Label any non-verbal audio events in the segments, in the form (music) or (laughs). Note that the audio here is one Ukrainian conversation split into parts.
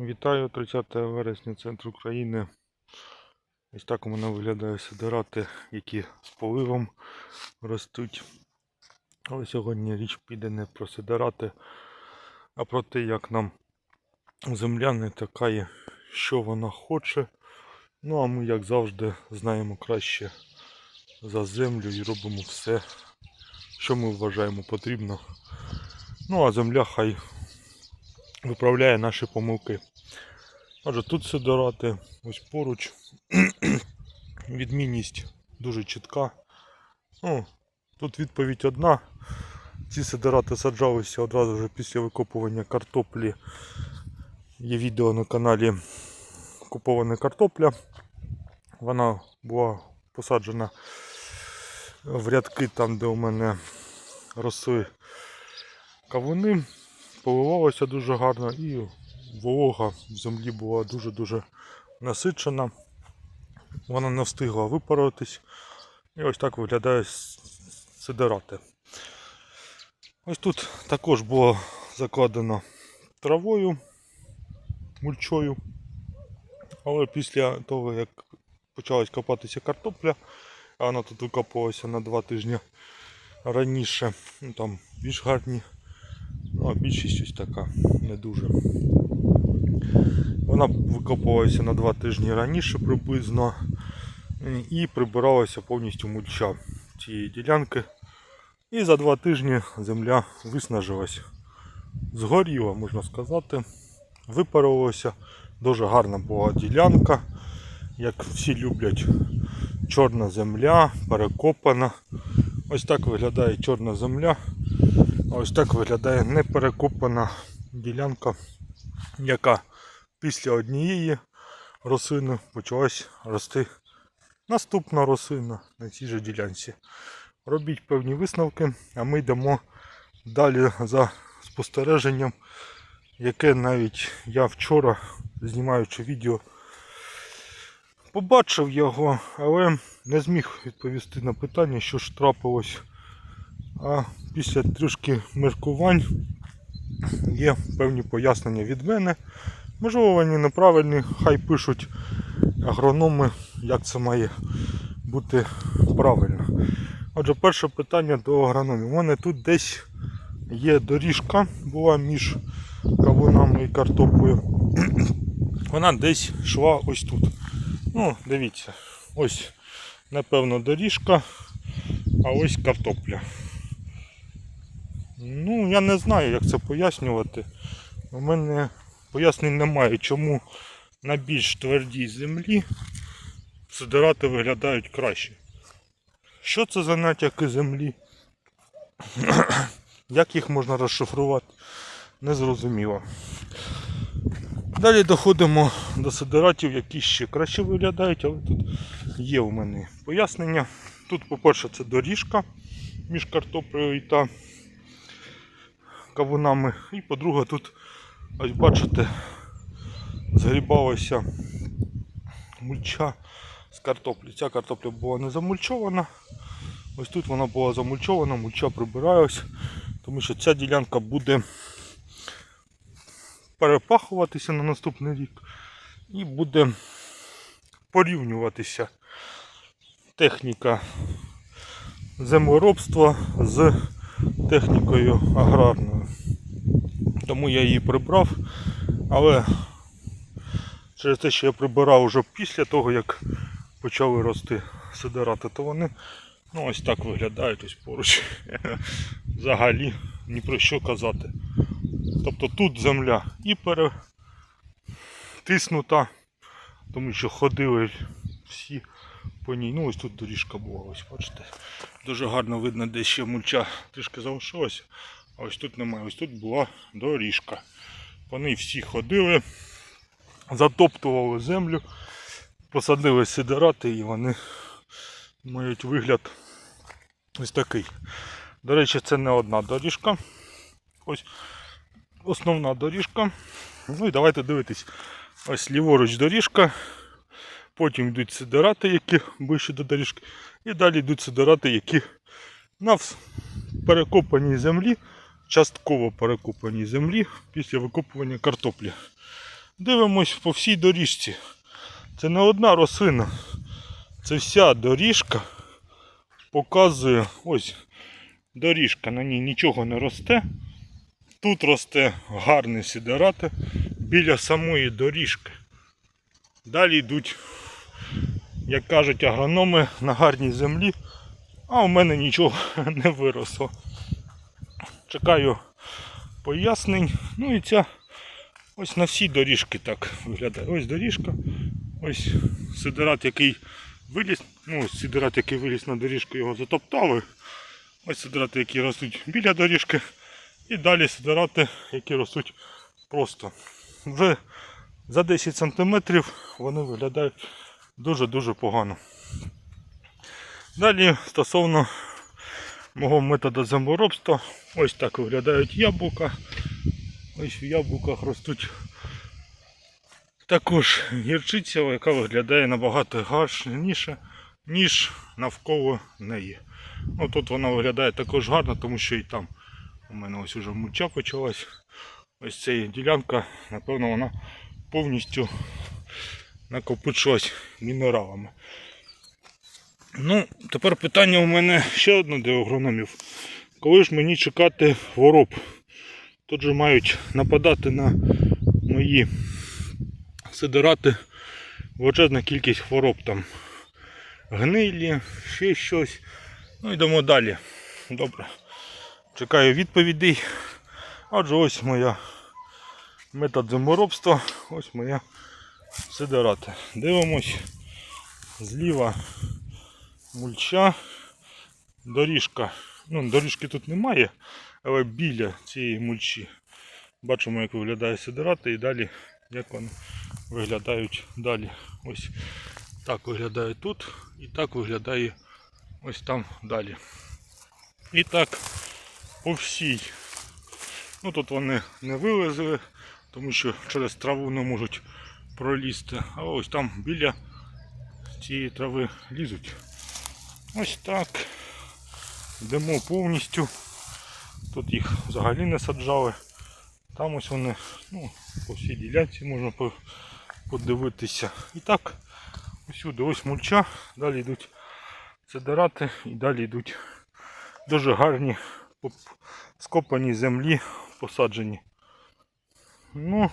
Вітаю 30 вересня, центр України. Ось так у мене виглядає сидирати, які з поливом ростуть. Але сьогодні річ піде не про сидирати, а про те, як нам земля не така, що вона хоче. Ну а ми, як завжди, знаємо краще за землю і робимо все, що ми вважаємо потрібно. Ну а земля хай виправляє наші помилки. Отже, тут сидорати, ось поруч. (clears throat) Відмінність дуже чітка. Ну, тут відповідь одна. Ці сидорати саджалися одразу вже після викопування картоплі. Є відео на каналі Купована картопля. Вона була посаджена в рядки там, де у мене росли кавуни. Поливалося дуже гарно і волога в землі була дуже-дуже насичена. Вона не встигла випаруватись. І ось так виглядає сидирати. Ось тут також було закладено травою, мульчою. Але після того, як почалась копатися картопля, а вона тут викопувалася на два тижні раніше, ну, там більш гарні Ну, більшість ось така, не дуже. Вона викопувалася на два тижні раніше приблизно і прибиралася повністю мульча цієї ділянки. І за два тижні земля виснажилась. Згоріла, можна сказати. Випарувалася. Дуже гарна була ділянка. Як всі люблять, чорна земля, перекопана. Ось так виглядає чорна земля. Ось так виглядає неперекопана ділянка, яка після однієї рослини почалась рости наступна рослина на цій же ділянці. Робіть певні висновки, а ми йдемо далі за спостереженням, яке навіть я вчора, знімаючи відео, побачив його, але не зміг відповісти на питання, що ж трапилось. А після трішки міркувань є певні пояснення від мене. Можливо, вони неправильні, хай пишуть агрономи, як це має бути правильно. Отже, перше питання до агрономів. У мене тут десь є доріжка, була між кавунами і картоплею. (clears throat) Вона десь йшла ось тут. Ну, дивіться, ось, напевно, доріжка, а ось картопля. Ну, я не знаю, як це пояснювати. У мене пояснень немає, чому на більш твердій землі сидирати виглядають краще. Що це за натяки землі? (clears throat) Як їх можна розшифрувати? Незрозуміло. Далі доходимо до сидиратів, які ще краще виглядають, але тут є у мене пояснення. Тут, по-перше, це доріжка між картоплею та кавунами. І по-друге, тут, ось бачите, згрібалася мульча з картоплі. Ця картопля була не замульчована. Ось тут вона була замульчована, мульча прибиралась, тому що ця ділянка буде перепахуватися на наступний рік і буде порівнюватися техніка землеробства з технікою аграрною. Тому я її прибрав, але через те, що я прибирав вже після того, як почали рости сидорати, то вони ну, ось так виглядають ось поруч. (laughs) Взагалі ні про що казати. Тобто тут земля і перетиснута, тому що ходили всі по ній. Ну ось тут доріжка була, ось бачите. Дуже гарно видно, де ще мульча трішки залишилася. А ось тут немає. Ось тут була доріжка. Вони всі ходили, затоптували землю, посадили сидорати і вони мають вигляд ось такий. До речі, це не одна доріжка. Ось основна доріжка. Ну і давайте дивитись. Ось ліворуч доріжка. Потім йдуть сидорати, які ближче до доріжки. І далі йдуть сидорати, які на перекопаній землі, частково перекопаній землі після викопування картоплі. Дивимось по всій доріжці. Це не одна рослина. Це вся доріжка показує. Ось доріжка, на ній нічого не росте. Тут росте гарний сідерати біля самої доріжки. Далі йдуть, як кажуть агрономи, на гарній землі, а у мене нічого (laughs) не виросло. Чекаю пояснень. Ну і ця ось на всій доріжки так виглядає. Ось доріжка, ось сидерат, який виліз, ну ось який виліз на доріжку, його затоптали. Ось сидерати, які ростуть біля доріжки. І далі сидерати, які ростуть просто. Вже за 10 см вони виглядають дуже-дуже погано. Далі стосовно мого методу землеробства, ось так виглядають яблука. Ось в яблуках ростуть також гірчиця, яка виглядає набагато гарніше, ніж навколо неї. Ну, тут вона виглядає також гарно, тому що і там у мене ось уже мульча почалась. Ось ця ділянка, напевно, вона повністю накопичилась мінералами. Ну, тепер питання у мене ще одне до агрономів. Коли ж мені чекати хвороб? Тут же мають нападати на мої сидирати величезна кількість хвороб там. Гнилі, ще щось. Ну йдемо далі. Добре. Чекаю відповідей. Адже ось моя метод землеробства, ось моя сидирата. Дивимось зліва мульча, доріжка. Ну, доріжки тут немає, але біля цієї мульчі бачимо, як виглядає сидирати і далі як вони виглядають далі. Ось так виглядає тут і так виглядає ось там далі. І так по всій. Ну тут вони не вилезли, тому що через траву не можуть пролізти. А ось там біля цієї трави лізуть. Ось так. Йдемо повністю. Тут їх взагалі не саджали. Там ось вони, ну, по всій ділянці можна подивитися. І так, усюди ось мульча, далі йдуть сидирати і далі йдуть дуже гарні скопані землі посаджені. Ну,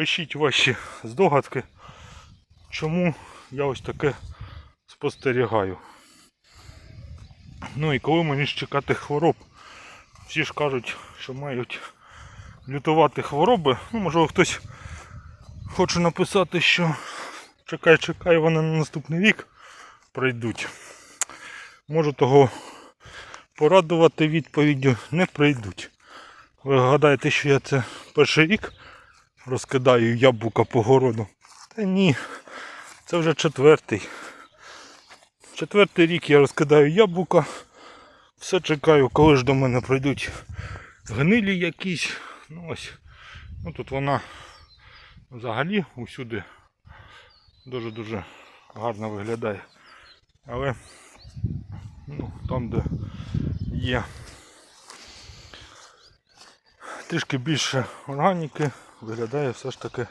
пишіть ваші здогадки, чому я ось таке спостерігаю. Ну і коли мені ж чекати хвороб? Всі ж кажуть, що мають лютувати хвороби. Ну, можливо, хтось хоче написати, що чекай, чекай, вони на наступний рік прийдуть. Можу того порадувати відповіддю, не прийдуть. Ви гадаєте, що я це перший рік розкидаю яблука по городу? Та ні, це вже четвертий. Четвертий рік я розкидаю яблука. Все чекаю, коли ж до мене прийдуть гнилі якісь. Ну ось. Ну тут вона взагалі усюди дуже-дуже гарно виглядає. Але ну, там, де є трішки більше органіки, виглядає все ж таки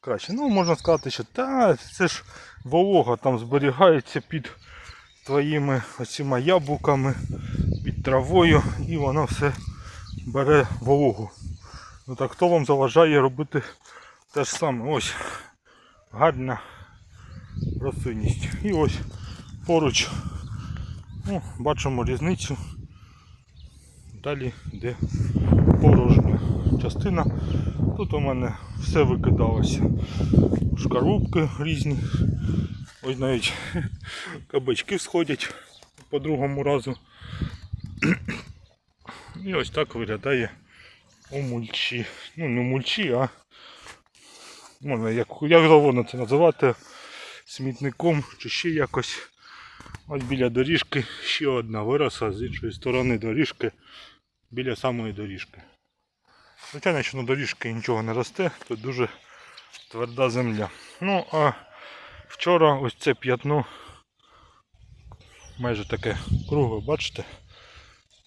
краще. Ну, можна сказати, що та, це ж волога там зберігається під твоїми оціма яблуками, під травою і воно все бере вологу. Ну так хто вам заважає робити те ж саме? Ось гарна рослинність. І ось поруч ну, бачимо різницю. Далі йде порожня частина. Тут у мене все викидалося. Шкарубки різні. Ось навіть (laughs) кабачки сходять по другому разу. І ось так виглядає у мульчі. Ну не мульчі, а можна як, як завгодно це називати смітником чи ще якось. Ось біля доріжки ще одна виросла з іншої сторони доріжки біля самої доріжки. Звичайно, що на доріжці нічого не росте, тут дуже тверда земля. Ну а вчора ось це п'ятно майже таке кругле, бачите?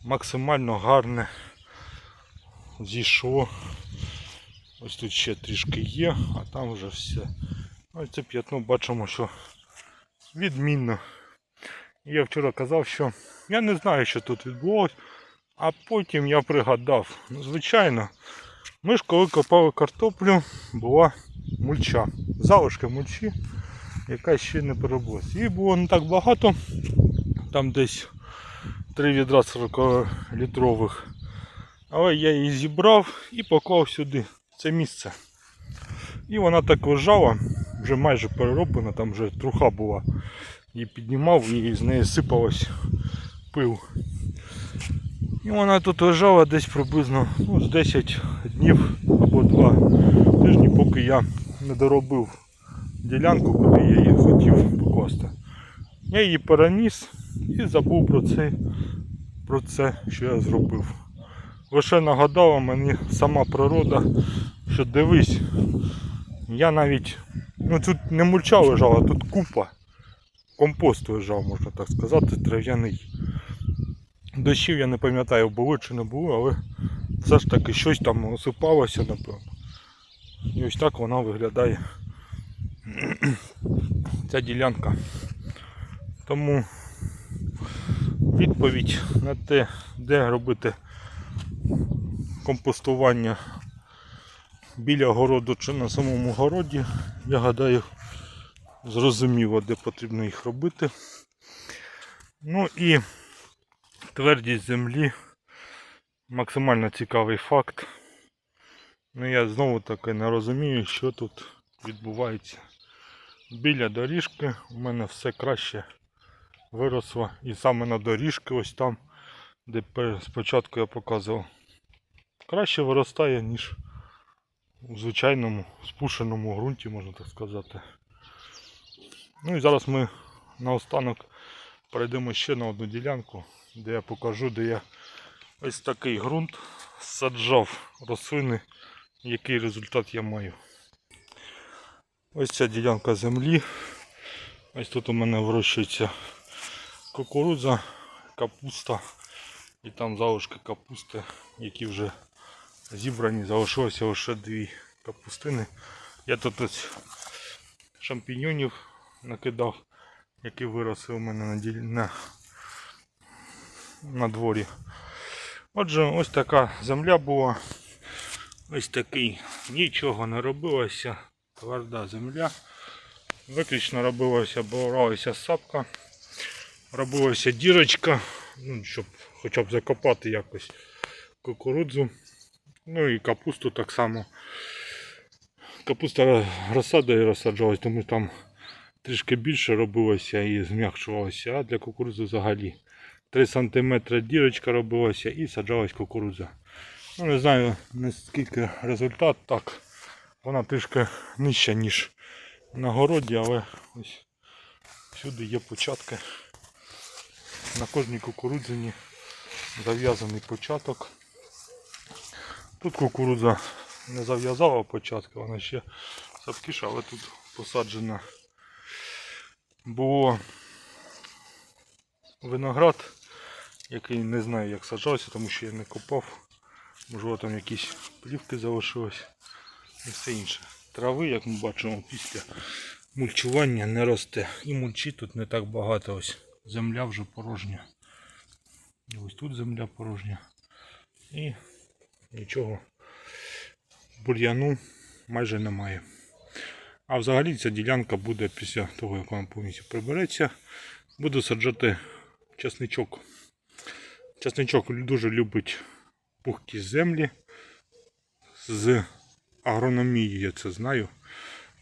Максимально гарне зійшло Ось тут ще трішки є, а там вже все. Ось це п'ятно бачимо, що відмінно. Я вчора казав, що я не знаю, що тут відбулося, а потім я пригадав. Ну, звичайно, ми ж коли копали картоплю, була мульча. Залишки мульчі, яка ще не переробилась. Її було не так багато, там десь 3 відра 40-літрових. Але я її зібрав і поклав сюди, це місце. І вона так лежала, вже майже перероблена, там вже труха була. Її піднімав і з неї сипалось пил. І вона тут лежала десь приблизно ну, з 10 днів або 2 тижні, поки я не доробив ділянку, куди я її хотів покласти. Я її переніс і забув про це, про це, що я зробив. Лише нагадала мені сама природа, що дивись, я навіть, ну тут не мульча лежала, тут купа. Компост лежав, можна так сказати, трав'яний. Дощів я не пам'ятаю, було чи не було, але все ж таки щось там осипалося, напевно. І ось так вона виглядає. (clears throat) Ця ділянка. Тому відповідь на те, де робити компостування біля городу чи на самому городі, я гадаю, зрозуміло, де потрібно їх робити. Ну і твердість землі максимально цікавий факт. Ну я знову таки не розумію, що тут відбувається. Біля доріжки у мене все краще виросло. І саме на доріжки ось там, де спочатку я показував, краще виростає, ніж у звичайному спушеному ґрунті, можна так сказати. Ну і зараз ми наостанок перейдемо ще на одну ділянку, де я покажу, де я ось такий ґрунт саджав рослини, який результат я маю. Ось ця ділянка землі. Ось тут у мене вирощується кукурудза, капуста і там залишки капусти, які вже зібрані, залишилося лише дві капустини. Я тут ось шампіньонів накидав, які виросли у мене на. На... дворі. Отже, ось така земля була. Ось такий нічого не робилося. Тверда земля. Виключно робилося, боролася сапка. Робилася дірочка, ну, щоб хоча б закопати якось кукурудзу. Ну і капусту так само. Капуста розсадою розсаджалась, тому там трішки більше робилося і зм'якшувалося, а для кукурудзи взагалі 3 см дірочка робилася і саджалась кукурудза. Ну не знаю наскільки результат так. Вона трішки нижча, ніж на городі, але ось всюди є початки. На кожній кукурудзині зав'язаний початок. Тут кукурудза не зав'язала початки, вона ще сапкіша, але тут посаджена було виноград, який не знаю як саджався, тому що я не копав. Можливо там якісь плівки залишились і все інше. Трави, як ми бачимо, після мульчування не росте. І мульчі тут не так багато. Ось земля вже порожня. І ось тут земля порожня. І нічого бур'яну майже немає. А взагалі ця ділянка буде після того, як вона повністю прибереться, буду саджати часничок. Часничок дуже любить пухкі землі. З агрономії я це знаю,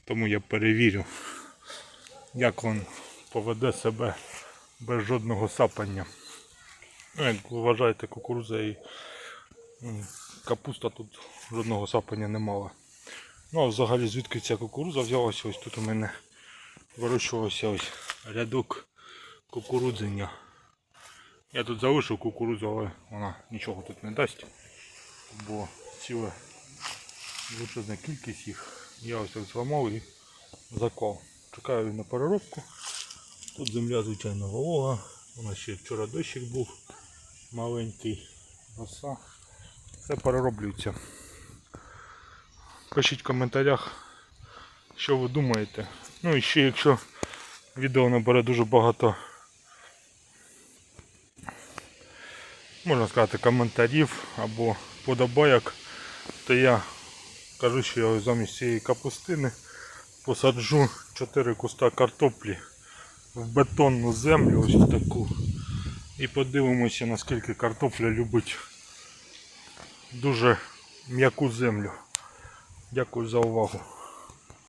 тому я перевірю, як він поведе себе без жодного сапання. Ну, як ви вважаєте, кукурудза і капуста тут жодного сапання не мала. Ну а взагалі звідки ця кукурудза взялася? Ось тут у мене вирощувався ось рядок кукурудзення. Я тут залишив кукурудзу, але вона нічого тут не дасть. Бо ціла величезна кількість їх. Я ось так зламав і заклав. Чекаю на переробку. Тут земля звичайно волога. У нас ще вчора дощик був маленький, роса. Все перероблюється. Пишіть в коментарях, що ви думаєте. Ну і ще якщо відео набере дуже багато, можна сказати, коментарів або подобайок, то я кажу, що я замість цієї капустини посаджу 4 куста картоплі в бетонну землю, ось таку. І подивимося, наскільки картопля любить дуже м'яку землю. Дякую за увагу.